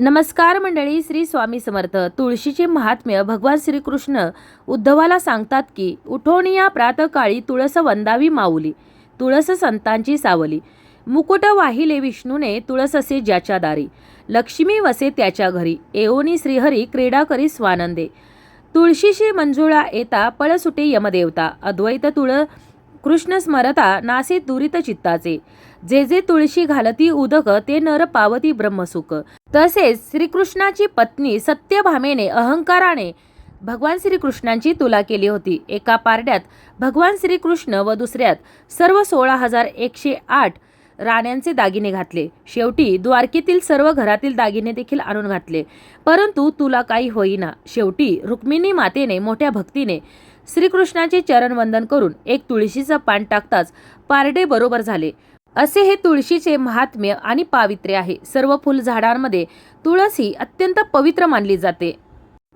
नमस्कार मंडळी श्री स्वामी समर्थ. तुळशीचे महात्म्य भगवान श्रीकृष्ण उद्धवाला सांगतात की उठोनिया प्रातकाळी तुळस वंदावी माऊली तुळस संतांची सावली. मुकुट वाहिले विष्णूने तुळस असे ज्याच्या दारी. लक्ष्मी वसे त्याच्या घरी. एओनी श्रीहरी क्रीडा करी स्वानंदे. तुळशीशी मंजुळा येता पळसुटे यमदेवता. अद्वैत तुळ कृष्ण स्मरता नासे दुरित चित्ताचे. जे जे तुळशी घालती उदक ते नर पावती ब्रह्मसुख. तसेच श्रीकृष्णाची पत्नी सत्यभामेने अहंकाराने भगवान श्रीकृष्णांची तुला केली होती. एका पारड्यात भगवान श्रीकृष्ण व दुसऱ्यात सर्व सोळा हजार एकशे आठ राण्यांचे दागिने घातले. शेवटी द्वारकेतील सर्व घरातील दागिने देखील आणून घातले. परंतु तुला काही होईना. शेवटी रुक्मिणी मातेने मोठ्या भक्तीने श्रीकृष्णाचे चरणवंदन करून एक तुळशीचं पान टाकताच पारडे बरोबर झाले. असे हे तुळशीचे महात्म्य आणि पावित्र्य आहे. सर्व फुलझाडांमध्ये तुळस ही अत्यंत पवित्र मानली जाते.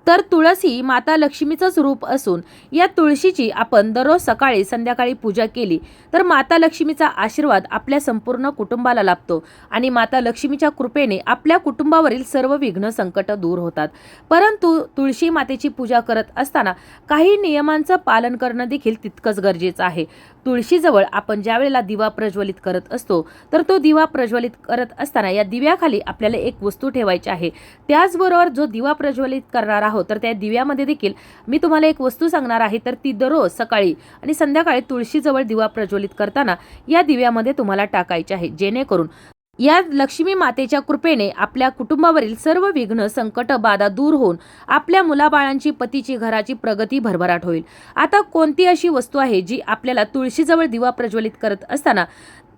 तर तुळस ही माता लक्ष्मीचंच रूप असून या तुळशीची आपण दररोज सकाळी संध्याकाळी पूजा केली तर माता लक्ष्मीचा आशीर्वाद आपल्या संपूर्ण कुटुंबाला लाभतो आणि माता लक्ष्मीच्या कृपेने आपल्या कुटुंबावरील सर्व विघ्न संकट दूर होतात. परंतु तुळशी मातेची पूजा करत असताना काही नियमांचं पालन करणं देखील तितकंच गरजेचं आहे. तुळशीजवळ आपण ज्या वेळेला दिवा प्रज्वलित करत असतो तर तो दिवा प्रज्वलित करत असताना या दिव्याखाली आपल्याला एक वस्तू ठेवायची आहे. त्याचबरोबर जो दिवा प्रज्वलित करणारा आहोत तर त्या दिव्यामध्ये देखील मी तुम्हाला एक वस्तू सांगणार आहे तर ती दररोज सकाळी आणि संध्याकाळी तुळशीजवळ दिवा प्रज्वलित करताना या दिव्यामध्ये तुम्हाला टाकायची आहे जेणेकरून या लक्ष्मी मातेच्या कृपेने आपल्या कुटुंबावरील सर्व विघ्न संकट बाधा दूर होऊन आपल्या मुलाबाळांची पतीची घराची प्रगती भरभराट होईल. आता कोणती अशी वस्तू आहे जी आपल्याला तुळशीजवळ दिवा प्रज्वलित करत असताना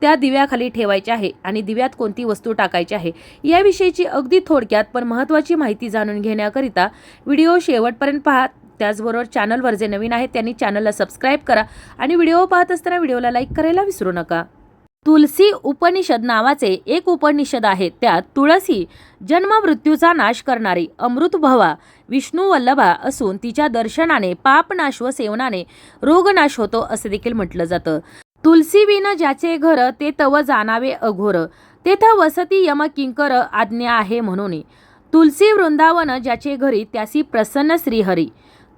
त्या दिव्याखाली ठेवायच्या आहे आणि दिव्यात कोणती वस्तू टाकायची आहे याविषयीची अगदी थोडक्यात पण महत्त्वाची माहिती जाणून घेण्याकरिता व्हिडिओ शेवटपर्यंत पहा. त्याचबरोबर चॅनलवर जे नवीन आहेत त्यांनी चॅनलला सबस्क्राईब करा आणि व्हिडिओ पाहत असताना व्हिडिओला लाईक करायला विसरू नका. तुलसी उपनिषद नावाचे एक उपनिषद आहे. त्यात तुळसी जन्म मृत्यूचा नाश करणारी अमृतभवा विष्णू वल्लभा असून तिच्या दर्शनाने पापनाश व सेवनाने रोगनाश होतो असे देखील म्हटलं जातं. तुलसी विन ज्याचे घर ते तव जाणावे अघोर. तेथ वसती यम किंकर आज्ञा आहे म्हणून. तुलसी वृंदावन ज्याचे घरी त्यासी प्रसन्न श्रीहरी.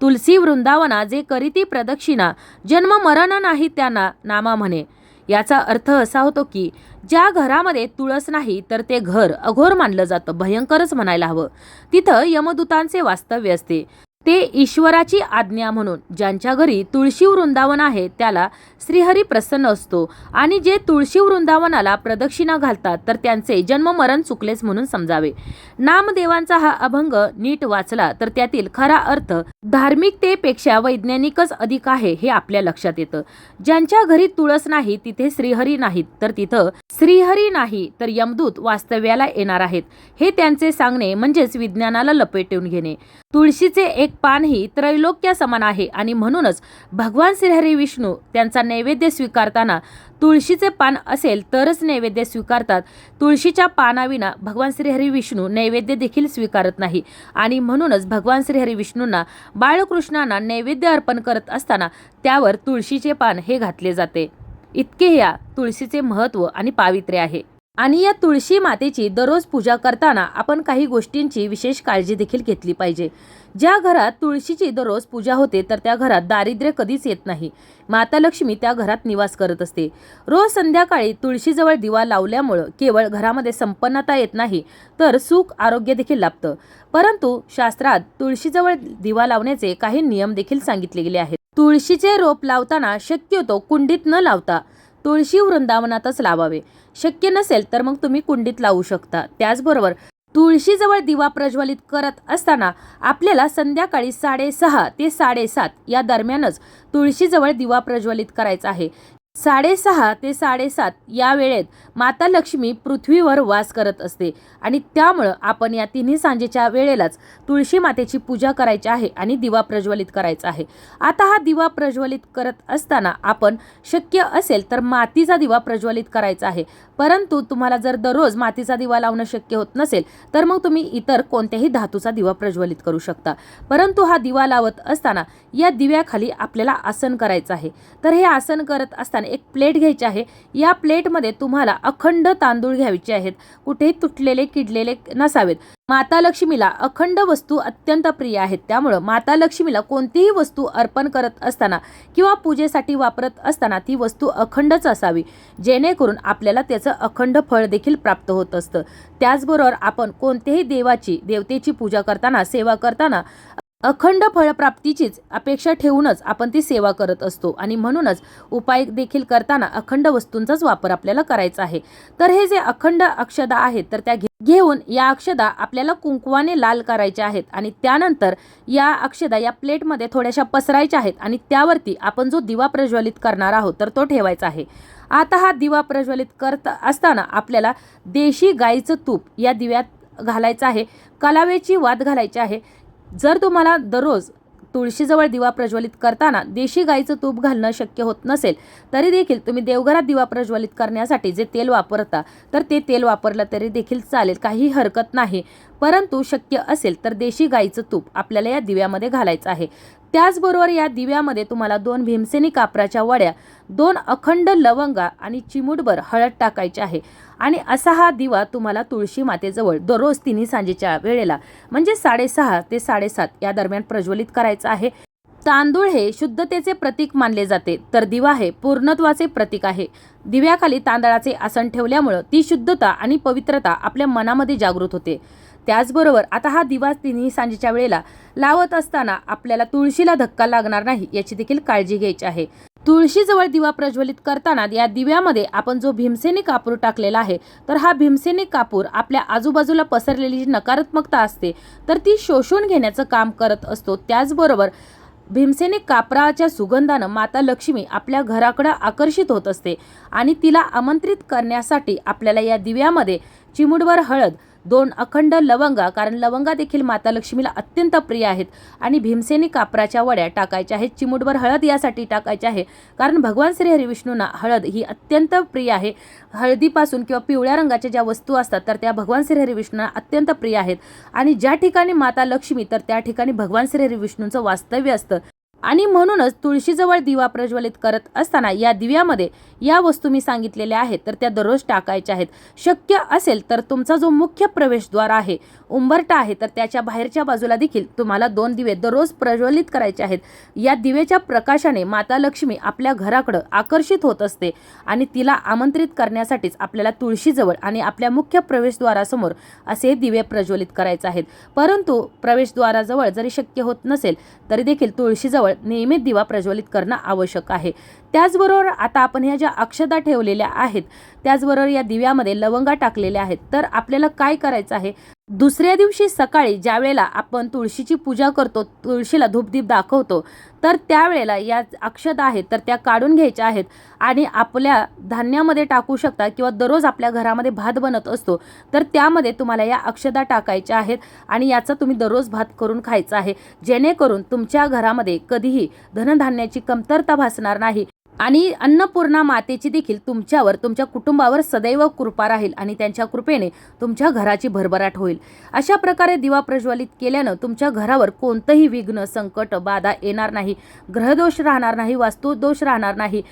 तुलसी वृंदावना जे करीती प्रदक्षिणा जन्म मरण नाही त्यांना नामा म्हणे. याचा अर्थ असा होतो की ज्या घरामध्ये तुळस नाही तर ते घर अघोर मानलं जातं भयंकरच म्हणायला हवं. तिथं यमदूतांचे वास्तव्य असते. ते ईश्वराची आज्ञा म्हणून ज्यांच्या घरी तुळशी वृंदावन आहे त्याला श्रीहरी प्रसन्न असतो. आणि जे तुळशी वृंदावनाला प्रदक्षिणा घालतात तर त्यांचे जन्म मरण चुकलेच म्हणून समजावे. नामदेवांचा हा अभंग नीट वाचला तर त्यातील खरा अर्थ धार्मिकतेपेक्षा वैज्ञानिकच अधिक आहे हे आपल्या लक्षात येतं. ज्यांच्या घरी तुळस नाही तिथे श्रीहरी नाहीत. तर तिथं श्रीहरी नाही तर यमदूत वास्तव्याला येणार आहेत. हे त्यांचे सांगणे म्हणजेच विज्ञानाला लपेटून घेणे. तुळशीचे एक पान ही त्रैलोक्या समान आहे. आणि म्हणूनच भगवान श्रीहरी विष्णू त्यांचा नैवेद्य स्वीकारताना तुळशीचे पान असेल तरच नैवेद्य स्वीकारतात. तुळशीच्या पानाविना भगवान श्रीहरी विष्णू नैवेद्य देखील स्वीकारत नाही. आणि म्हणूनच भगवान श्रीहरी विष्णूंना बाळकृष्णांना नैवेद्य अर्पण करत असताना त्यावर तुळशीचे पान हे घातले जाते. इतके या तुळशीचे महत्त्व आणि पावित्र्य आहे. आणि या तुळशी मातेची दररोज पूजा करताना आपण काही गोष्टींची विशेष काळजी देखील घेतली पाहिजे. ज्या घरात तुळशीची दररोज पूजा होते तर त्या घरात दारिद्र्य कधीच येत नाही. माता लक्ष्मी त्या घरात निवास करत असते. रोज संध्याकाळी तुळशीजवळ दिवा लावल्यामुळं केवळ घरामध्ये संपन्नता येत नाही तर सुख आरोग्य देखील लाभतं. परंतु शास्त्रात तुळशीजवळ दिवा लावण्याचे काही नियम देखील सांगितले गेले आहेत. तुळशीचे रोप लावताना शक्यतो कुंडीत न लावता तुळशी वृंदावनातच लावावे. शक्य नसेल तर मग तुम्ही कुंडीत लावू शकता. त्याचबरोबर तुळशीजवळ दिवा प्रज्वलित करत असताना आपल्याला संध्याकाळी साडेसहा ते साडेसात या दरम्यानच तुळशीजवळ दिवा प्रज्वलित करायचा आहे. साडेसहा ते साडेसात या वेळेत माता लक्ष्मी पृथ्वीवर वास करत असते. आणि त्यामुळं आपण या तिन्ही सांजेच्या वेळेलाच तुळशी मातेची पूजा करायची आहे आणि दिवा प्रज्वलित करायचा आहे. आता हा दिवा प्रज्वलित करत असताना आपण शक्य असेल तर मातीचा दिवा प्रज्वलित करायचा आहे. परंतु तुम्हाला जर दररोज मातीचा दिवा लावणं शक्य होत नसेल तर मग तुम्ही इतर कोणत्याही धातूचा दिवा प्रज्वलित करू शकता. परंतु हा दिवा लावत असताना या दिव्याखाली आपल्याला आसन करायचं आहे. तर हे आसन करत असताना आणि एक प्लेट घ्यायची आहे. या प्लेटमध्ये तुम्हाला अखंड तांदूळ घ्यायचे आहेत. कुठेही तुटलेले किडलेले नसावेत. माता लक्ष्मीला अखंड वस्तू अत्यंत प्रिय आहेत. त्यामुळं माता लक्ष्मीला कोणतीही वस्तू अर्पण करत असताना किंवा पूजेसाठी वापरत असताना ती वस्तू अखंडच असावी. जेणेकरून आपल्याला त्याचं अखंड फळ देखील प्राप्त होत असतं. त्याचबरोबर आपण कोणत्याही देवाची देवतेची पूजा करताना सेवा करताना अखंड फळप्राप्तीचीच अपेक्षा ठेवूनच आपण ती सेवा करत असतो. आणि म्हणूनच उपाय देखील करताना अखंड वस्तूंचाच वापर आपल्याला करायचा आहे. तर हे जे अखंड अक्षदा आहेत तर त्या घे- घेऊन या अक्षदा आपल्याला कुंकवाने लाल करायच्या आहेत. आणि त्यानंतर या अक्षदा या प्लेटमध्ये थोड्याशा पसरायच्या आहेत. आणि त्यावरती आपण जो दिवा प्रज्वलित करणार आहोत तर तो ठेवायचा आहे. आता हा दिवा प्रज्वलित करत असताना आपल्याला देशी गाईचं तूप या दिव्यात घालायचं आहे. कलावेची वाद घालायची आहे. जर तुम्हाला दररोज तुळशीजवळ दिवा प्रज्वलित करताना देशी गाईचं तूप घालणं शक्य होत नसेल तरी देखील तुम्ही देवघरात दिवा प्रज्वलित करण्यासाठी जे तेल वापरता तर ते तेल वापरलं तरी देखील चालेल काही हरकत नाही. परंतु शक्य असेल तर देशी गाईचं तूप आपल्याला या दिव्यामध्ये घालायचं आहे. त्याचबरोबर या दिव्यामध्ये तुम्हाला दोन भीमसेनी कापराच्या वड्या दोन अखंड लवंगा आणि चिमूटभर हळद टाकायची आहे. आणि असा हा दिवा तुम्हाला तुळशी मातेजवळ दररोज तिन्ही सांजेच्या वेळेला म्हणजे साडेसहा ते साडेसात या दरम्यान प्रज्वलित करायचा आहे. तांदूळ हे शुद्धतेचे प्रतीक मानले जाते तर दिवा हे पूर्णत्वाचे प्रतीक आहे. दिव्याखाली तांदळाचे आसन ठेवल्यामुळं ती शुद्धता आणि पवित्रता आपल्या मनामध्ये जागृत होते. त्याचबरोबर आता हा दिवा तिन्ही सांजेच्या वेळेला लावत असताना आपल्याला तुळशीला धक्का लागणार नाही याची देखील काळजी घ्यायची आहे. तुळशीजवळ दिवा प्रज्वलित करताना या दिव्यामध्ये आपण जो भीमसेनी कापूर टाकलेला आहे तर हा भीमसेनी कापूर आपल्या आजूबाजूला पसरलेली जी नकारात्मकता असते तर ती शोषून घेण्याचं काम करत असतो. त्याचबरोबर भीमसेनी कापराच्या सुगंधानं माता लक्ष्मी आपल्या घराकडं आकर्षित होत असते आणि तिला आमंत्रित करण्यासाठी आपल्याला या दिव्यामध्ये चिमुडवर हळद दोन अखंड लवंगा कारण लवंगा देखील माता लक्ष्मीला अत्यंत प्रिय आहेत. आणि भीमसेनी कापराच्या वड्या टाकायच्या आहेत. चिमुटभर हळद यासाठी टाकायची आहे. कारण भगवान श्री हरिविष्णूंना हळद ही अत्यंत प्रिय आहे. हळदीपासून किंवा पिवळ्या रंगाच्या ज्या वस्तू असतात तर त्या भगवान श्री हरिविष्णूंना अत्यंत प्रिय आहेत. आणि ज्या ठिकाणी माता लक्ष्मी तर त्या ठिकाणी भगवान श्री हरिविष्णूंचं वास्तव्य असतं. आणि म्हणूनच तुळशीजवळ दिवा प्रज्वलित करत असताना या दिव्यामध्ये या वस्तू मी सांगितलेल्या आहेत तर त्या दररोज टाकायच्या आहेत. शक्य असेल तर तुमचा जो मुख्य प्रवेशद्वार आहे उंबरटा आहे तर त्याच्या बाहेरच्या बाजूला देखील तुम्हाला दोन दिवे दररोज प्रज्वलित करायचे आहेत. या दिवेच्या प्रकाशाने माता लक्ष्मी आपल्या घराकडं आकर्षित होत असते आणि तिला आमंत्रित करण्यासाठीच आपल्याला तुळशीजवळ आणि आपल्या मुख्य प्रवेशद्वारासमोर असे दिवे प्रज्वलित करायचे आहेत. परंतु प्रवेशद्वाराजवळ जरी शक्य होत नसेल तरी देखील तुळशीजवळ नियमित दिवा प्रज्वलित करणं आवश्यक आहे. त्याचबरोबर आता आपण ह्या ज्या अक्षता ठेवलेल्या आहेत त्याचबरोबर या दिव्यामध्ये लवंगा टाकलेल्या आहेत तर आपल्याला काय करायचं आहे? दुसऱ्या दिवशी सकाळी ज्या वेळेला आपण तुळशीची पूजा करतो तुळशीला धूपदीप दाखवतो तर त्यावेळेला या अक्षता आहेत तर त्या काढून घ्यायच्या आहेत आणि आपल्या धान्यामध्ये टाकू शकता किंवा दररोज आपल्या घरामध्ये भात बनत असतो तर त्यामध्ये तुम्हाला या अक्षता टाकायच्या आहेत आणि याचा तुम्ही दररोज भात करून खायचा आहे. जेणेकरून तुमच्या घरामध्ये कधीही धनधान्याची कमतरता भासणार नाही. आणि अन्नपूर्णा मातेची देखील तुमच्यावर तुमच्या कुटुंबावर सदैव कृपा राहील आणि त्यांच्या कृपेने तुमच्या घराची भरभराट होईल. अशा प्रकारे दिवा प्रज्वलित केल्यानं तुमच्या घरावर कोणतंही विघ्न संकट बाधा येणार नाही. ग्रहदोष राहणार नाही वास्तुदोष राहणार नाही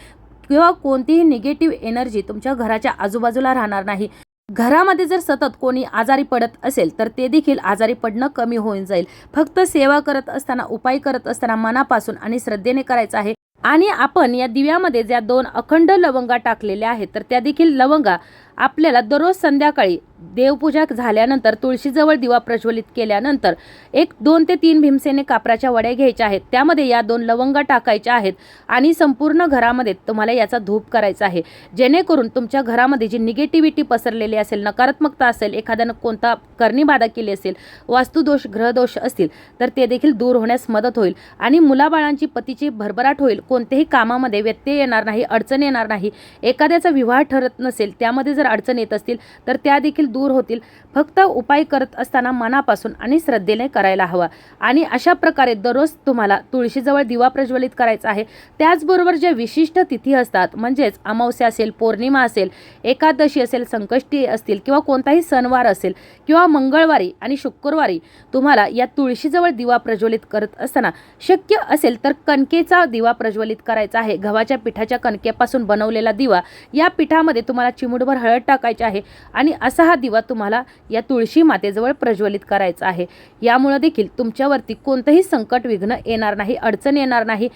किंवा कोणतीही निगेटिव्ह एनर्जी तुमच्या घराच्या आजूबाजूला राहणार नाही. घरामध्ये जर सतत कोणी आजारी पडत असेल तर ते देखील आजारी पडणं कमी होऊन जाईल. फक्त सेवा करत असताना उपाय करत असताना मनापासून आणि श्रद्धेने करायचं आहे. आणि आपण या दिव्यामध्ये ज्या दोन अखंड लवंगा टाकलेल्या आहेत तर त्या देखील लवंगा आपल्याला दररोज संध्याकाळी देवपूजा झाल्यानंतर तुळशीजवळ दिवा प्रज्वलित केल्यानंतर एक दोन ते तीन भीमसेने कापराच्या वड्या घ्यायच्या आहेत. त्यामध्ये या दोन लवंगा टाकायच्या आहेत आणि संपूर्ण घरामध्ये तुम्हाला याचा धूप करायचा आहे. जेणेकरून तुमच्या घरामध्ये जी निगेटिव्हिटी पसरलेली असेल नकारात्मकता असेल एखाद्यानं कोणता करणीबाधा केली असेल वास्तुदोष ग्रहदोष असतील तर ते देखील दूर होण्यास मदत होईल आणि मुलाबाळांची पतीची भरभराट होईल. कोणत्याही कामामध्ये व्यत्यय येणार नाही अडचण येणार नाही. एखाद्याचा विवाह ठरत नसेल त्यामध्ये जर अडचण येत असतील तर त्या देखील दूर होतील. फक्त उपाय करत असताना मनापासून आणि श्रद्धेने करायला हवा. आणि अशा प्रकारे दररोज तुम्हाला तुळशीजवळ दिवा प्रज्वलित करायचा आहे. त्याचबरोबर ज्या विशिष्ट तिथी असतात म्हणजेच अमावस्या असेल पौर्णिमा असेल एकादशी असेल संकष्टी असतील किंवा कोणताही सणवार असेल किंवा मंगळवारी आणि शुक्रवारी तुम्हाला या तुळशीजवळ दिवा प्रज्वलित करत असताना शक्य असेल तर कणकेचा दिवा प्रज्वलित करायचा आहे. गव्हाच्या पिठाच्या कणकेपासून बनवलेला दिवा या पिठामध्ये तुम्हाला चिमूटभर हळद टाकायची आहे. आणि असा हा दिवा तुम्हाला या तुळशी मातेजवळ प्रज्वलित करायचा आहे. यामुळे देखील तुमच्यावरती कोणतंही संकट विघ्न येणार नाही अडचण येणार नाही.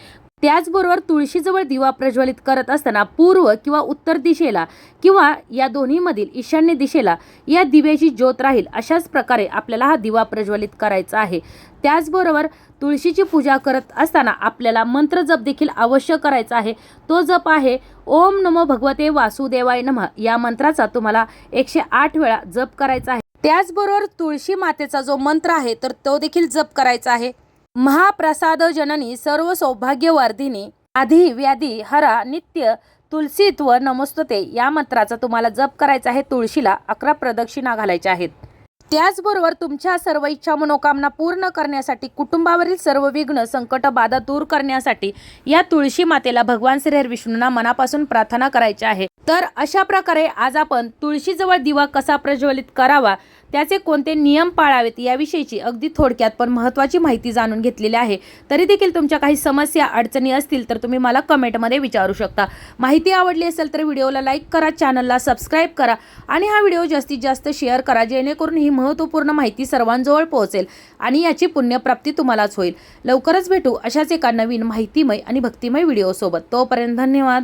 त्याचबरोबर तुळशीजवळ दिवा प्रज्वलित करत असताना पूर्व किंवा उत्तर दिशेला किंवा या दोन्हीमधील ईशान्य दिशेला या दिव्याची ज्योत राहील अशाच प्रकारे आपल्याला हा दिवा प्रज्वलित करायचा आहे. त्याचबरोबर तुळशीची पूजा करत असताना आपल्याला मंत्र जप देखील अवश्य करायचा आहे. तो जप आहे ओम नमो भगवते वासुदेवाय नमः. या मंत्राचा तुम्हाला एकशे आठ वेळा जप करायचा आहे. त्याचबरोबर तुळशी मातेचा जो मंत्र आहे तर तो देखील जप करायचा आहे. महाप्रसाद जननी सर्व सौभाग्यवर्धिनी आधी व्याधी हरा नित्य तुलसीत्व नमस्तते. या मंत्राचा तुम्हाला जप करायचा आहे. तुळशीला अकरा प्रदक्षिणा घालायच्या आहेत. त्याचबरोबर तुमच्या सर्व इच्छा मनोकामना पूर्ण करण्यासाठी कुटुंबावरील सर्व विघ्न संकट बाधा दूर करण्यासाठी या तुळशी मातेला भगवान श्रीहर विष्णूंना मनापासून प्रार्थना करायची आहे. तर अशा प्रकारे आज आपण तुळशीजवळ दिवा कसा प्रज्वलित करावा त्याचे कोणते नियम पाळावेत याविषयीची अगदी थोडक्यात पण महत्त्वाची माहिती जाणून घेतलेली आहे. तरी देखील तुमच्या काही समस्या अडचणी असतील तर तुम्ही मला कमेंटमध्ये विचारू शकता. माहिती आवडली असेल तर व्हिडिओला लाईक करा चॅनलला सबस्क्राईब करा आणि हा व्हिडिओ जास्तीत जास्त शेअर करा जेणेकरून ही महत्त्वपूर्ण माहिती सर्वांजवळ पोहोचेल आणि याची पुण्यप्राप्ती तुम्हालाच होईल. लवकरच भेटू अशाच एका नवीन माहितीमय आणि भक्तिमय व्हिडिओसोबत. तोपर्यंत धन्यवाद.